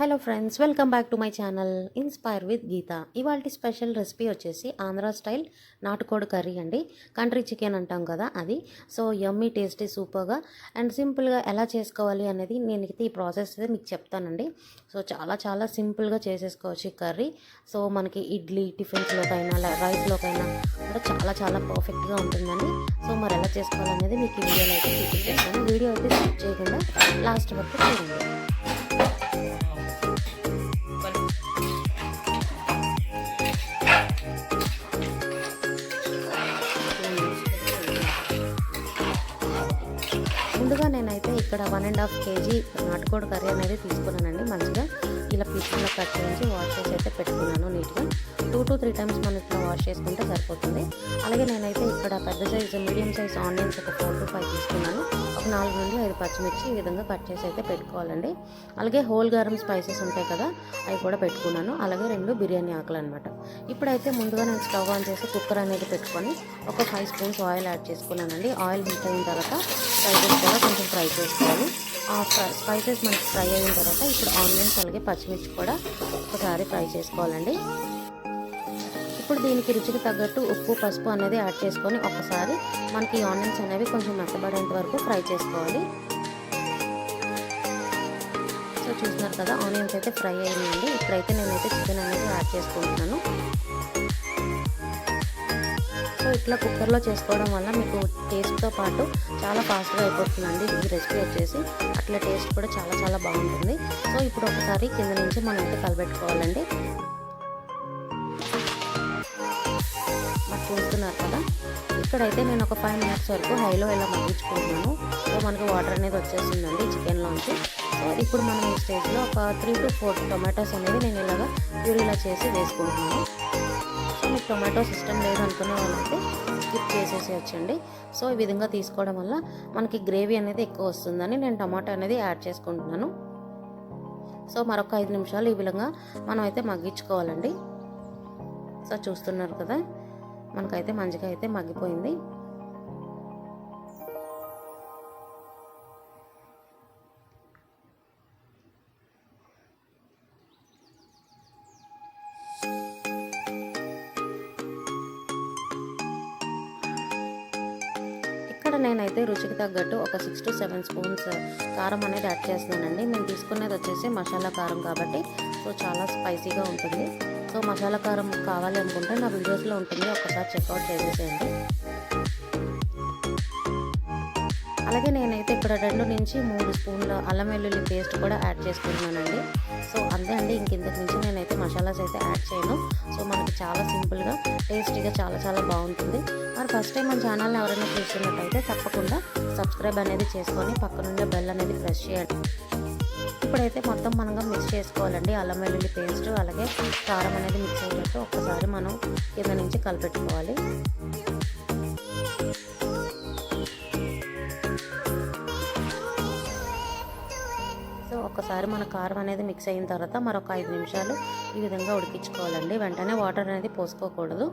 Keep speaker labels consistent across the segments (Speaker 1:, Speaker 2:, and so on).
Speaker 1: Hello friends welcome back to my channel inspire with Geetha ఇవాళ special recipe వచ్చేసి Andhra style నాటుకోడి curry అండి. Country chicken అంటాం కదా అది. సో యమ్మీ టేస్టీ సూపర్గా అండ్ సింపుల్గా ఎలా చేసుకోవాలి అనేది నేను అయితే ఈ ప్రాసెస్ అయితే మీకు చెప్తానండి. సో చాలా చాలా సింపుల్గా చేసేసుకోవచ్చు ఈ కర్రీ సో మనకి ఇడ్లీ టిఫిన్స్లోకైనా రైస్లోకైనా కూడా చాలా చాలా పర్ఫెక్ట్గా ఉంటుందండి. సో మరి ఎలా చేసుకోవాలనేది మీకు ఈ వీడియోలో అయితే చూపించేస్తాను వీడియో అయితే స్కిప్ చేయకుండా లాస్ట్ వరకు చూడండి. ముందుగా నేనైతే ఇక్కడ వన్ అండ్ హాఫ్ కేజీ నాటుకోడి కర్రీ అనేది తీసుకున్నానండి. మంచిగా ఇలా పీసుల్లో కట్ చేసి వాష్ చేసి అయితే పెట్టుకున్నాను నీట్గా. టూ టు త్రీ టైమ్స్ మనం ఇట్లా వాష్ చేసుకుంటే సరిపోతుంది. అలాగే నేనైతే ఇక్కడ పెద్ద సైజు మీడియం సైజ్ ఆనియన్స్ ఒక ఫోర్ టు ఫైవ్ తీసుకున్నాను. ఒక నాలుగు నుండి ఐదు పచ్చిమిర్చి ఈ విధంగా కట్ చేసి అయితే పెట్టుకోవాలండి. అలాగే హోల్ గరం స్పైసెస్ ఉంటాయి కదా అవి కూడా పెట్టుకున్నాను. అలాగే రెండు బిర్యానీ ఆకులు అనమాట ఇప్పుడైతే ముందుగా నేను స్టవ్ ఆన్ చేసి కుక్కర్ అనేది పెట్టుకొని ఒక ఫైవ్ స్పూన్స్ ఆయిల్ యాడ్ చేసుకున్నానండి. ఆయిల్ హీట్ అయిన తర్వాత స్పైసెస్ కూడా కొంచెం ఫ్రై చేసుకోవాలి. ఆ స్పైసెస్ మనకి ఫ్రై అయిన తర్వాత ఇప్పుడు ఆనియన్స్ అలాగే పచ్చిమిర్చి కూడా ఒకసారి ఫ్రై చేసుకోవాలండి. ఇప్పుడు దీనికి రుచికి తగ్గట్టు ఉప్పు పసుపు అనేది యాడ్ చేసుకొని ఒకసారి మనకి ఆనియన్స్ అనేవి కొంచెం మెత్తబడేంత వరకు ఫ్రై చేసుకోవాలి. సో చూస్తున్నారు కదా ఆనియన్స్ అయితే ఫ్రై అయినాయండి ఇప్పుడైతే నేనైతే చికెన్ అనేది యాడ్ చేసుకుంటున్నాను. సో ఇట్లా కుక్కర్లో చేసుకోవడం వల్ల మీకు టేస్ట్తో పాటు చాలా ఫాస్ట్గా అయిపోతుందండి. ఈ రెసిపీ వచ్చేసి అట్లా టేస్ట్ కూడా చాలా చాలా బాగుంటుంది. సో ఇప్పుడు ఒకసారి కింద నుంచి మనం అయితే కలబెట్టుకోవాలండి. మాకు చూస్తున్నారు కదా. ఇక్కడైతే నేను ఒక ఫైవ్ మినిట్స్ వరకు హైలో ఇలా మగ్గించుకుంటున్నాను. సో మనకి వాటర్ అనేది వచ్చేసిందండి చికెన్లోంచి సో ఇప్పుడు మనం ఈ స్టేజ్లో ఒక త్రీ టు ఫోర్ టొమాటోస్ అనేవి నేను ఇలాగా ప్యూరీలా చేసి వేసుకుంటున్నాను. సో మీకు టొమాటో సిస్టమ్ లేదు అనుకునే వాళ్ళైతే స్కిప్ చేసేసి వచ్చండి సో ఈ విధంగా తీసుకోవడం వల్ల మనకి గ్రేవీ అనేది ఎక్కువ వస్తుందని నేను టమాటో అనేది యాడ్ చేసుకుంటున్నాను. సో మరొక ఐదు నిమిషాలు ఈ విధంగా మనం అయితే మగ్గించుకోవాలండి. సో చూస్తున్నారు కదా. మనకైతే మంచిగా అయితే మగ్గిపోయింది. ఇక్కడ నేనైతే రుచికి తగ్గట్టు ఒక సిక్స్ టు సెవెన్ స్పూన్స్ కారం అనేది యాడ్ చేస్తున్నానండి. నేను తీసుకునేది వచ్చేసి మసాలా కారం కాబట్టి సో చాలా స్పైసీగా ఉంటుంది. సో మసాలా కారం కావాలి అనుకుంటే నా వీడియోస్లో ఉంటుంది ఒకసారి చెక్అవుట్ చేసేసేయండి. అలాగే నేనైతే ఇక్కడ రెండు నుంచి మూడు స్పూన్ల అల్లం వెల్లుల్లి పేస్ట్ కూడా యాడ్ చేసుకుంటున్నానండి. సో అంతే అండి ఇంకింతకు మించి నేనైతే మసాలాస్ అయితే యాడ్ చేయను. సో మనకి చాలా సింపుల్గా టేస్టీగా చాలా చాలా బాగుంటుంది. మరి ఫస్ట్ టైం మన ఛానల్ని ఎవరైనా చూస్తున్నట్టయితే తప్పకుండా సబ్స్క్రైబ్ అనేది చేసుకొని పక్కనుండే బెల్ అనేది ప్రెస్ చేయండి. ఇప్పుడైతే మొత్తం మనగా మిక్స్ చేసుకోవాలండి. అల్లం వెల్లుల్లి పేస్ట్ అలాగే కారం అనేది మిక్స్ అయినట్టు ఒక్కసారి మనం కింద నుంచి కలిపెట్టుకోవాలి. సో ఒకసారి మన కారం అనేది మిక్స్ అయిన తర్వాత మరొక ఐదు నిమిషాలు ఈ విధంగా ఉడికించుకోవాలండి. వెంటనే వాటర్ అనేది పోసుకోకూడదు.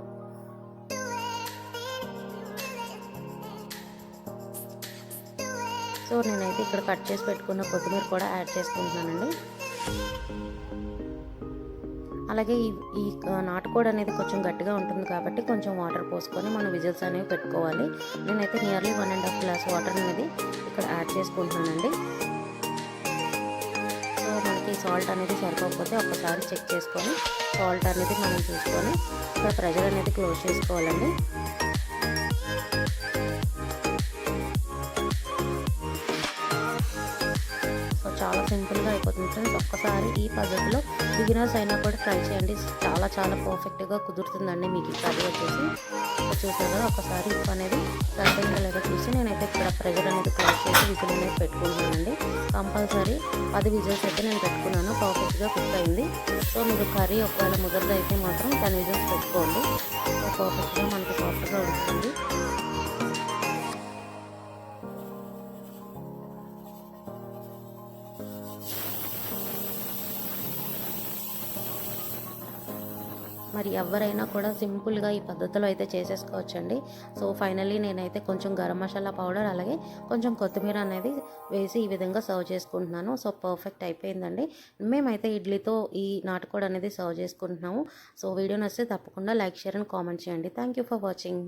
Speaker 1: సో నేనైతే ఇక్కడ కట్ చేసి పెట్టుకున్న కొత్తిమీర కూడా యాడ్ చేసుకుంటున్నానండి. అలాగే ఈ ఈ నాటుకోడి అనేది కొంచెం గట్టిగా ఉంటుంది కాబట్టి కొంచెం వాటర్ పోసుకొని మనం విజిల్స్ అనేవి పెట్టుకోవాలి. నేనైతే nearly one and half glass water అనేది ఇక్కడ యాడ్ చేసుకుంటున్నానండి. సో మనకి సాల్ట్ అనేది సరిపోకపోతే ఒకసారి చెక్ చేసుకొని సాల్ట్ అనేది మనం చూసుకొని ఇక్కడ ప్రెజర్ అనేది క్లోజ్ చేసుకోవాలండి. చాలా సింపుల్గా అయిపోతుంది. ఫ్రెండ్స్ ఒక్కసారి ఈ పద్ధతిలో బిగినర్స్ అయినా కూడా ట్రై చేయండి. చాలా చాలా పర్ఫెక్ట్గా కుదురుతుందండి మీకు ఈ కర్రీ వచ్చేసి. చూసారు కదా ఒకసారి ఉప్పు అనేది సరిపోయిందో లేదో చూసి నేనైతే ఇక్కడ ప్రెజర్ అనేది క్లోజ్ చేసి విజిల్ అనేది పెట్టుకుంటున్నానండి. కంపల్సరీ పది విజిల్స్ అయితే నేను పెట్టుకున్నాను. పర్ఫెక్ట్గా కుక్ అయింది. సో మీరు కర్రీ ఒకవేళ ముదరదైతే అయితే మాత్రం టెన్ విజిల్స్ పెట్టుకోండి. పర్ఫెక్ట్గా మనకి సాఫ్ట్గా ఉడుకుతుంది. మరి ఎవరైనా కూడా సింపుల్గా ఈ పద్ధతిలో అయితే చేసేసుకోవచ్చండి. సో ఫైనల్లీ నేనైతే కొంచెం గరం మసాలా పౌడర్ అలాగే కొంచెం కొత్తిమీర అనేది వేసి ఈ విధంగా సర్వ్ చేసుకుంటున్నాను. సో పర్ఫెక్ట్ అయిపోయిందండి. మేమైతే ఇడ్లీతో ఈ నాటుకోడి అనేది సర్వ్ చేసుకుంటున్నాము. సో వీడియో నచ్చితే తప్పకుండా లైక్ షేర్ అండ్ కామెంట్ చేయండి. Thank you for watching.